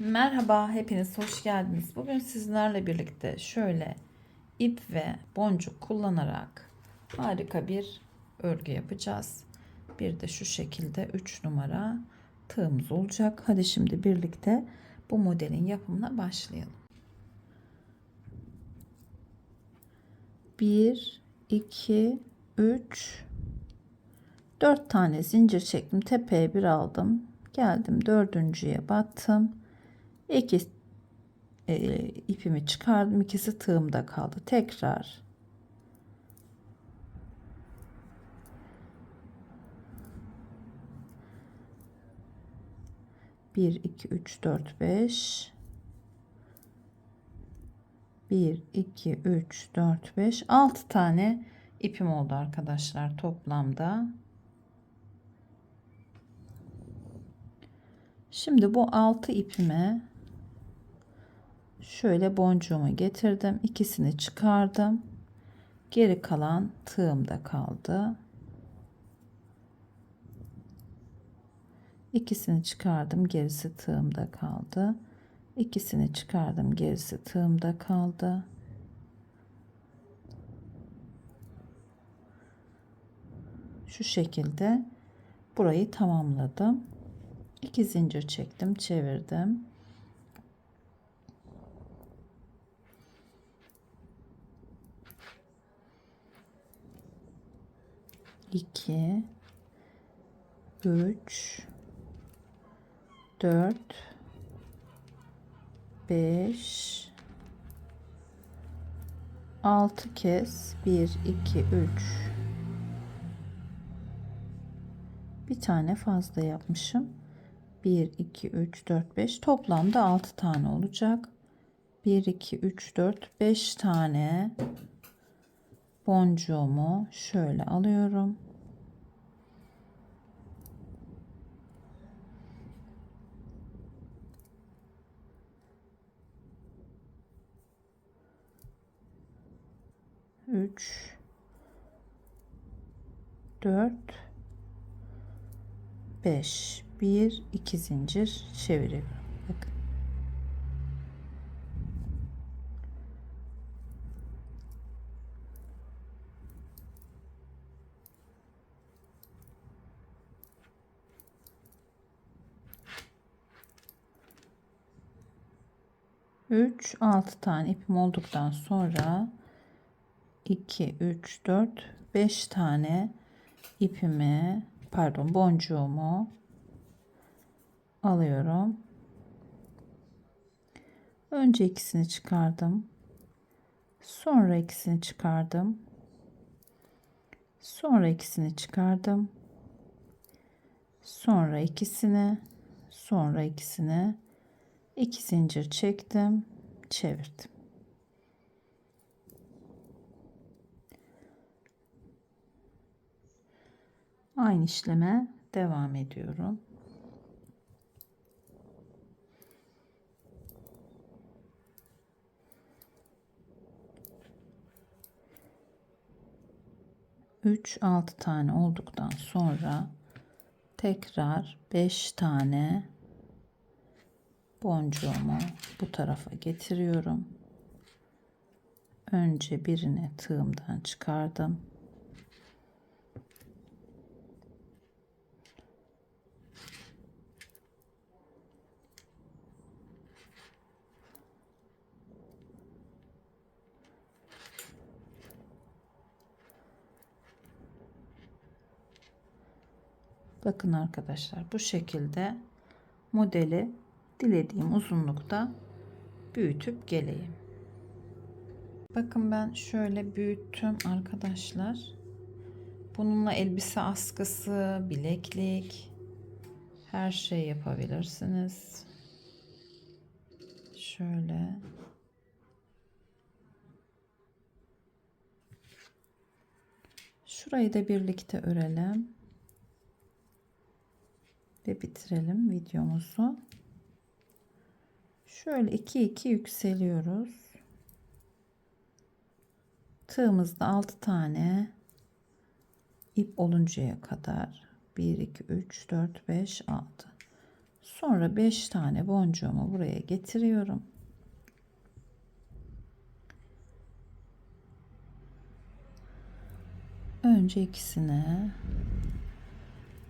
Merhaba, hepiniz hoş geldiniz. Bugün sizlerle birlikte şöyle ip ve boncuk kullanarak harika bir örgü yapacağız. Bir de şu şekilde 3 numara tığımız olacak. Hadi şimdi birlikte bu modelin yapımına başlayalım. 1 2 3 4 tane zincir çektim. Tepeye bir aldım. Geldim dördüncüye battım. İki e, ipimi çıkardım. ikisi tığımda kaldı. Tekrar bir iki üç dört beş bir iki üç dört beş altı tane ipim oldu arkadaşlar toplamda. Şimdi bu altı ipime şöyle boncuğumu getirdim. ikisini çıkardım. Geri kalan tığımda kaldı. İkisini çıkardım. Gerisi tığımda kaldı. İkisini çıkardım. Gerisi tığımda kaldı. Şu şekilde burayı tamamladım. 2 zincir çektim, çevirdim. İki, üç, dört, beş, altı kez. Bir, iki, üç. Bir tane fazla yapmışım. 1 2 3 4 5 toplamda 6 tane olacak. 1 2 3 4 5 tane boncuğumu şöyle alıyorum. Üç, dört, beş, bir, iki zincir çeviriyorum. 3 6 tane ipim olduktan sonra 2 3 4 5 tane ipimi pardon boncuğumu alıyorum. Önce ikisini çıkardım. Sonra ikisini çıkardım. Sonra ikisini çıkardım. Sonra ikisini, sonra ikisini iki zincir çektim, çevirdim. Aynı işleme devam ediyorum. Üç altı tane olduktan sonra tekrar beş tane boncuğumu bu tarafa getiriyorum. Önce birini tığımdan çıkardım. Bakın arkadaşlar bu şekilde modeli dilediğim uzunlukta büyütüp geleyim. Bakın ben şöyle büyüttüm arkadaşlar. Bununla elbise askısı, bileklik her şey yapabilirsiniz. Şöyle Şurayı da birlikte örelim ve bitirelim videomuzu. Şöyle 2 2 yükseliyoruz. Tığımızda 6 tane ip oluncaya kadar 1 2 3 4 5 6 Sonra 5 tane boncuğumu buraya getiriyorum. Önce ikisine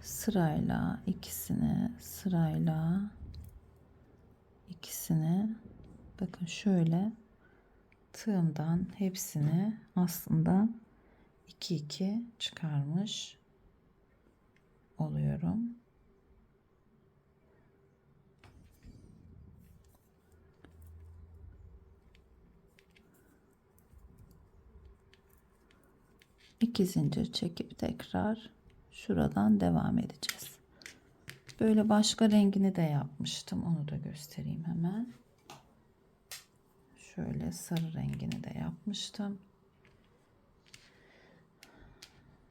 sırayla ikisine sırayla ikisine bakın şöyle tığımdan hepsini aslında 2 2 çıkarmış oluyorum. İki zincir çekip tekrar şuradan devam edeceğiz. Böyle başka rengini de yapmıştım. Onu da göstereyim hemen. Şöyle sarı rengini de yapmıştım.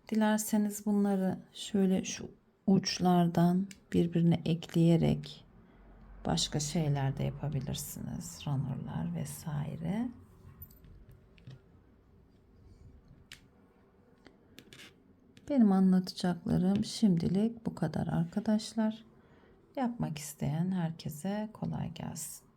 Dilerseniz bunları şöyle şu uçlardan birbirine ekleyerek başka şeyler de yapabilirsiniz. Runner'lar vesaire. Benim anlatacaklarım şimdilik bu kadar arkadaşlar. Yapmak isteyen herkese kolay gelsin.